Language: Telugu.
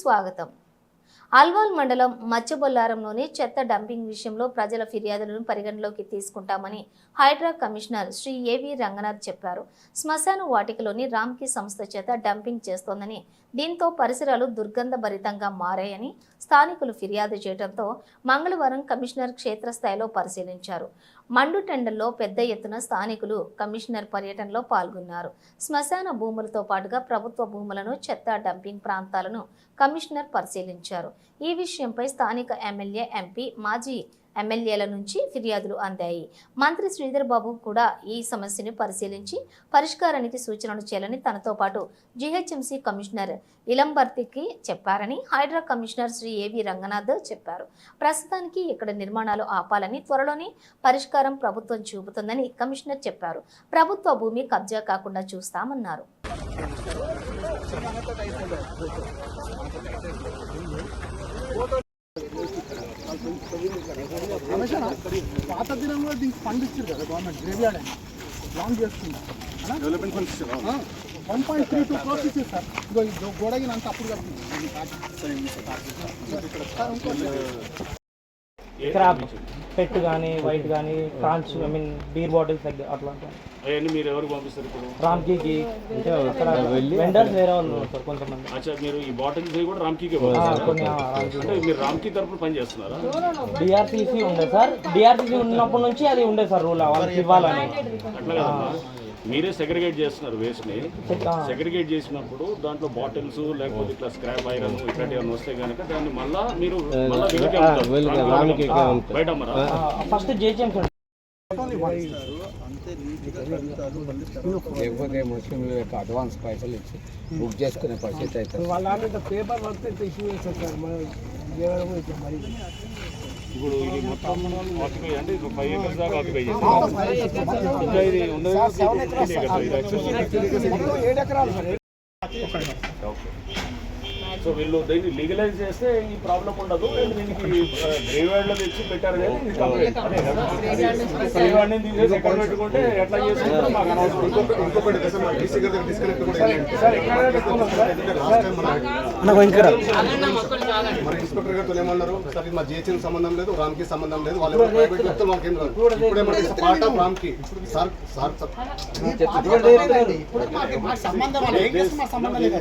స్వాగతం. అల్వాల్ మండలం మత్స్యబొల్లారంలోని చెత్త డంపింగ్ విషయంలో ప్రజల ఫిర్యాదులను పరిగణలోకి తీసుకుంటామని హైడ్రా కమిషనర్ శ్రీ ఏవి రంగనాథ్ చెప్పారు. శ్మశాన వాటికలోని రామ్కి సంస్థ చేత డంపింగ్ చేస్తోందని దీంతో పరిసరాలు దుర్గంధభరితంగా మారాయని స్థానికులు ఫిర్యాదు చేయడంతో మంగళవారం కమిషనర్ క్షేత్రస్థాయిలో పరిశీలించారు. మండుటెండల్లో పెద్ద ఎత్తున స్థానికులు కమిషనర్ పర్యటనలో పాల్గొన్నారు. శ్మశాన భూములతో పాటుగా ప్రభుత్వ భూములను చెత్త డంపింగ్ ప్రాంతాలను కమిషనర్ పరిశీలించారు. ఈ విషయంపై స్థానిక ఎమ్మెల్యే ఎంపీ మాజీ ఎమ్మెల్యేల నుంచి ఫిర్యాదులు అందాయి. మంత్రి శ్రీధర్ బాబు కూడా ఈ సమస్యను పరిశీలించి పరిష్కారానికి సూచనలు చేయాలని తనతో పాటు జీహెచ్ఎంసీ కమిషనర్ ఇలంబర్తికి చెప్పారని హైడ్రా కమిషనర్ శ్రీ ఏవి రంగనాథ్ చెప్పారు. ప్రస్తుతానికి ఇక్కడ నిర్మాణాలు ఆపాలని త్వరలోనే పరిష్కారం ప్రభుత్వం చూపుతుందని కమిషనర్ చెప్పారు. ప్రభుత్వ భూమి కబ్జా కాకుండా చూస్తామన్నారు. రమేష్ పాత దినంలో దీనికి ఫండ్ ఇచ్చారు కదా గవర్నమెంట్ గ్రేవ్ యార్డ్ అని లాంగ్ చేసుకుంటా డెవలప్మెంట్ ఫండ్స్ ఇచ్చారా? One point three two crores sir sir. ఈ గోడగిన అంత అప్పుడు కట్టింది క్రాప్ పెట్ కానీ వైట్ కానీ cans I mean beer bottles అట్లా అవన్నీ మీరు ఎవరికి పంపిస్తారు ఇప్పుడు? రామ్కీకి అక్కడ వెండర్స్ వేరే వాళ్ళు సార్ కొంతమంది. అచ్చా మీరు ఈ బాటిల్స్ కూడా రామ్కీకే? కొన్ని అంటే మీరు రామ్కీ తరపున పని చేస్తున్నారా? డిఆర్సీసీ ఉండే సార్. డిఆర్సీసీ ఉన్నప్పటి నుంచి అది ఉండే సార్ రూల్ వాళ్ళకి ఇవ్వాలని. అట్లా కదమ్మా. మీరే సెగ్రిగేట్ చేస్తున్నారు వేస్ట్ని. ఆ, సెగ్రిగేట్ చేసినప్పుడు దాంట్లో బాటిల్స్ లేకపోతే ఇట్లా స్క్రాప్ ఐరన్ ఇట్లాంటివి ఏమైనా వస్తే కనుక దాన్ని మళ్ళా మీరు బయట ఫస్ట్ జేహెచ్ఎంసీ లేకపోతే ముస్లింల యొక్క అడ్వాన్స్ పైసలు ఇచ్చి బుక్ చేసుకునే పరిస్థితి అవుతుంది వాళ్ళ పేపర్ వర్క్ ఇష్యూ చేస్తారు సార్ మన మరి? ఇప్పుడు ఇది మొత్తం ఆక్యుపై అంటే ఇప్పుడు ఫైవ్ ఏకర్స్ దాకా ఆక్యుపై చేస్తారు ఇంకా ఇది ఉండదు కదా, ఇది actually- ఏడు ఎకరాలు సార్. సో వీళ్ళు దీన్ని లీగలైజ్ చేస్తే ఈ ప్రాబ్లం ఉండదు. దీనికి గ్రేవ్ యార్డ్లో తెచ్చి పెట్టారు కానీ తీసేసి ఎక్కడ పెట్టుకుంటే ఎట్లా చేసుకుంటారో మాకు అనవసరం. సార్ సార్ ఇన్స్పెక్టర్ గారితో ఏమన్నారు? సార్ ఇది మా జిహెచ్ఎం సంబంధం లేదు రామ్కి సంబంధం లేదు వాళ్ళు ఎవరు ప్రైవేట్ వ్యక్తులు మాకేం రాదు ఇప్పుడు ఏమంటే పార్ట్ ఆఫ్ రామ్కి. సార్ సార్ ఇప్పుడు మాకు మాకు సంబంధం లేదు.